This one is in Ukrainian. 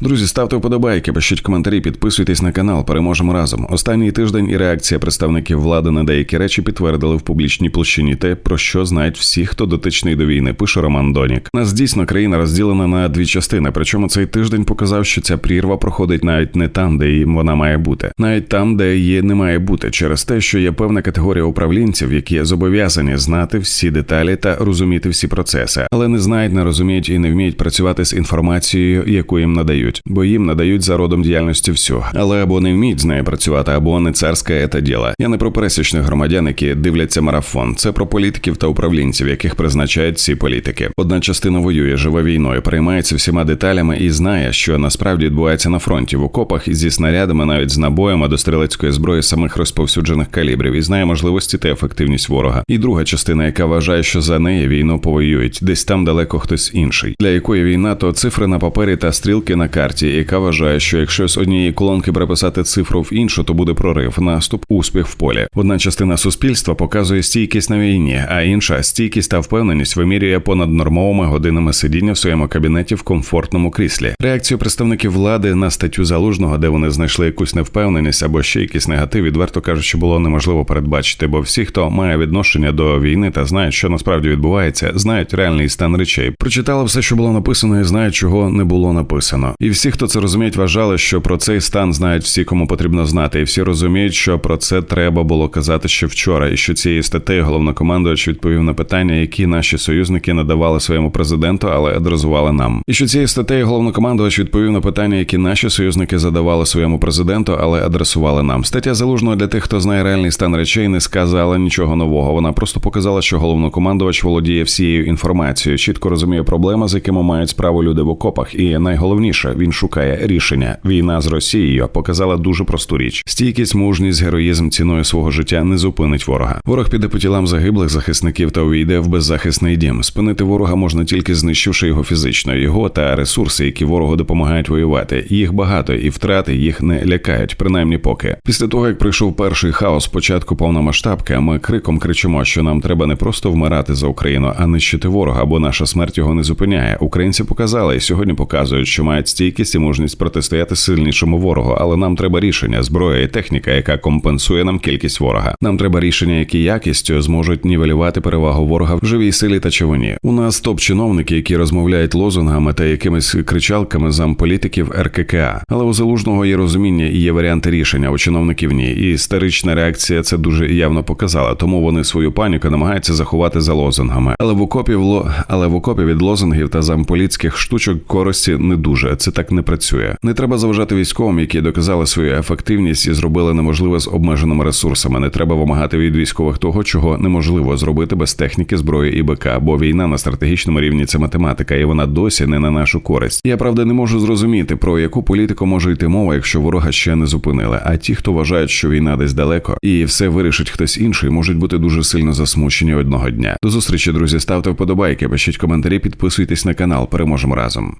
Друзі, ставте вподобайки, пишіть коментарі, підписуйтесь на канал. Переможемо разом. Останній тиждень і реакція представників влади на деякі речі підтвердили в публічній площині те, про що знають всі, хто дотичний до війни. Пише Роман Донік. Нас дійсно країна розділена на дві частини. Причому цей тиждень показав, що ця прірва проходить навіть не там, де її вона має бути, навіть там, де її не має бути, через те, що є певна категорія управлінців, які зобов'язані знати всі деталі та розуміти всі процеси, але не знають, не розуміють і не вміють працювати з інформацією, яку їм надають, бо їм надають за родом діяльності всю. Але або не вміють з нею працювати, або не царське це діло. Я не про пересічних громадян, які дивляться марафон. Це про політиків та управлінців, яких призначають ці політики. Одна частина воює, живе війною, переймається всіма деталями і знає, що насправді відбувається на фронті в окопах зі снарядами, навіть з набоями до стрілецької зброї самих розповсюджених калібрів, і знає можливості та ефективність ворога. І друга частина, яка вважає, що за неї війну повоюють, десь там далеко хтось інший, для якої війна то цифри на папері та стрілки на карті, яка вважає, що якщо з однієї колонки переписати цифру в іншу, то буде прорив, наступ, успіх в полі. Одна частина суспільства показує стійкість на війні, а інша стійкість та впевненість вимірює понад нормовими годинами сидіння в своєму кабінеті в комфортному кріслі. Реакцію представників влади на статтю залужного, де вони знайшли якусь невпевненість або ще якийсь негатив, відверто кажучи, було неможливо передбачити, бо всі, хто має відношення до війни та знають, що насправді відбувається, знають реальний стан речей. Прочитали все, що було написано, і знають, чого не було написано. І всі, хто це розуміють, вважали, що про цей стан знають всі, кому потрібно знати, і всі розуміють, що про це треба було казати ще вчора, і що цією статтею головнокомандувач відповів на питання, які наші союзники надавали своєму президенту, але адресували нам. І що цією статтею головнокомандувач відповів на питання, які наші союзники задавали своєму президенту, але адресували нам. Стаття залужного для тих, хто знає реальний стан речей, не сказала нічого нового. Вона просто показала, що головнокомандувач володіє всією інформацією, чітко розуміє проблеми, з якими мають справу люди в окопах, і найголовніше він шукає рішення. Війна з Росією показала дуже просту річ: стійкість, мужність, героїзм ціною свого життя не зупинить ворога. Ворог піде по тілам загиблих захисників та увійде в беззахисний дім. Спинити ворога можна тільки знищивши його фізично, його та ресурси, які ворогу допомагають воювати. Їх багато і втрати їх не лякають, принаймні поки. Після того як прийшов перший хаос, початку повномасштабки, ми криком кричимо, що нам треба не просто вмирати за Україну, а нищити ворога, бо наша смерть його не зупиняє. Українці показали і сьогодні показують, що мають стійкість і мужність протистояти сильнішому ворогу, але нам треба рішення, зброя і техніка, яка компенсує нам кількість ворога. Нам треба рішення, які якістю зможуть нівелювати перевагу ворога в живій силі та човні. У нас топ-чиновники, які розмовляють лозунгами та якимись кричалками замполітиків РККА. Але у залужного є розуміння і є варіанти рішення. У чиновників ні. І історична реакція це дуже явно показала. Тому вони свою паніку намагаються заховати за лозунгами. Але в окопі вло... але в окопі від лозунгів та замполітських штучок користі не дуже. Це так не працює. Не треба заважати військовим, які доказали свою ефективність і зробили неможливе з обмеженими ресурсами. Не треба вимагати від військових того, чого неможливо зробити без техніки, зброї і БК, бо війна на стратегічному рівні це математика, і вона досі не на нашу користь. Я правда не можу зрозуміти, про яку політику може йти мова, якщо ворога ще не зупинили. А ті, хто вважають, що війна десь далеко і все вирішить хтось інший, можуть бути дуже сильно засмучені одного дня. До зустрічі, друзі. Ставте вподобайки, пишіть коментарі, підписуйтесь на канал. Переможемо разом.